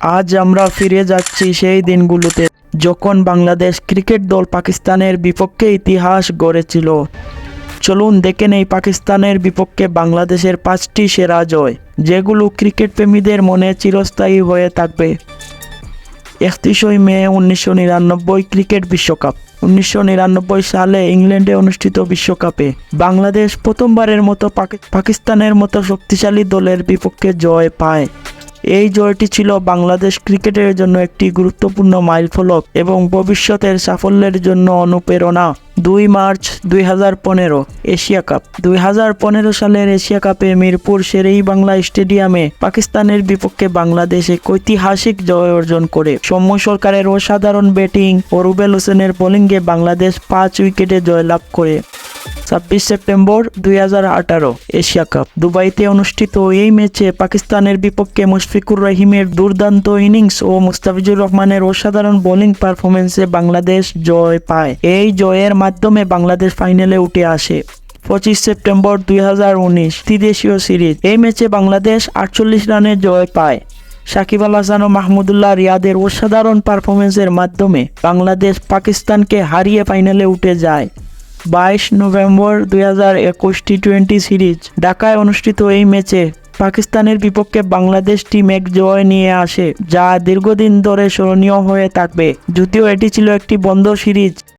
আজ আমরা ফিরে যাচ্ছি সেই দিনগুলোতে যখন বাংলাদেশ ক্রিকেট দল পাকিস্তানের বিপক্ষে ইতিহাস গড়েছিল। চলুন দেখে নেই পাকিস্তানের বিপক্ষে বাংলাদেশের পাঁচটি সেরা জয়, যেগুলো ক্রিকেট প্রেমীদের মনে চিরস্থায়ী হয়ে থাকবে। একত্রিশই মে উনিশশো নিরানব্বই ক্রিকেট বিশ্বকাপ। উনিশশো নিরানব্বই সালে ইংল্যান্ডে অনুষ্ঠিত বিশ্বকাপে বাংলাদেশ প্রথমবারের মতো পাকি- পাকিস্তানের মতো শক্তিশালী দলের বিপক্ষে জয় পায়। এই জয়টি ছিল বাংলাদেশ ক্রিকেটের জন্য একটি গুরুত্বপূর্ণ মাইলফলক এবং ভবিষ্যতের সাফল্যের জন্য অনুপ্রেরণা। দুই মার্চ দুই হাজার পনেরো, এশিয়া কাপ। দুই হাজার পনেরো সালের এশিয়া কাপে মিরপুর শেরেই বাংলা স্টেডিয়ামে পাকিস্তানের বিপক্ষে বাংলাদেশ ঐতিহাসিক জয় অর্জন করে। সৌম্য সরকারের অসাধারণ ব্যাটিং ও রুবেল হোসেনের বোলিংয়ে বাংলাদেশ পাঁচ উইকেটে জয়লাভ করে। ছাব্বিশ সেপ্টেম্বর দুই হাজার আঠারো, এশিয়া কাপ। দুবাইতে অনুষ্ঠিত এই ম্যাচে পাকিস্তানের বিপক্ষে মুশফিকুর রহিমের দুর্দান্ত ইনিংস ও মুস্তাফিজুর রহমানের অসাধারণ বোলিং পারফরমেন্সে বাংলাদেশ জয় পায়। এই জয়ের মাধ্যমে বাংলাদেশ ফাইনালে উঠে আসে। পঁচিশ সেপ্টেম্বর দুই ত্রিদেশীয় সিরিজ। এই ম্যাচে বাংলাদেশ আটচল্লিশ রানে জয় পায়। সাকিব আল হাসান ও মাহমুদুল্লাহ রিয়াদের অসাধারণ পারফরমেন্সের মাধ্যমে বাংলাদেশ পাকিস্তানকে হারিয়ে ফাইনালে উঠে যায়। বাইশ নভেম্বর দুই হাজার একুশ টি টোয়েন্টি সিরিজ ঢাকায় অনুষ্ঠিত এই ম্যাচে পাকিস্তানের বিপক্ষে বাংলাদেশ টিম এক জয় নিয়ে আসে, যা দীর্ঘদিন ধরে স্মরণীয় হয়ে থাকবে। যদিও এটি ছিল একটি বন্ধ সিরিজ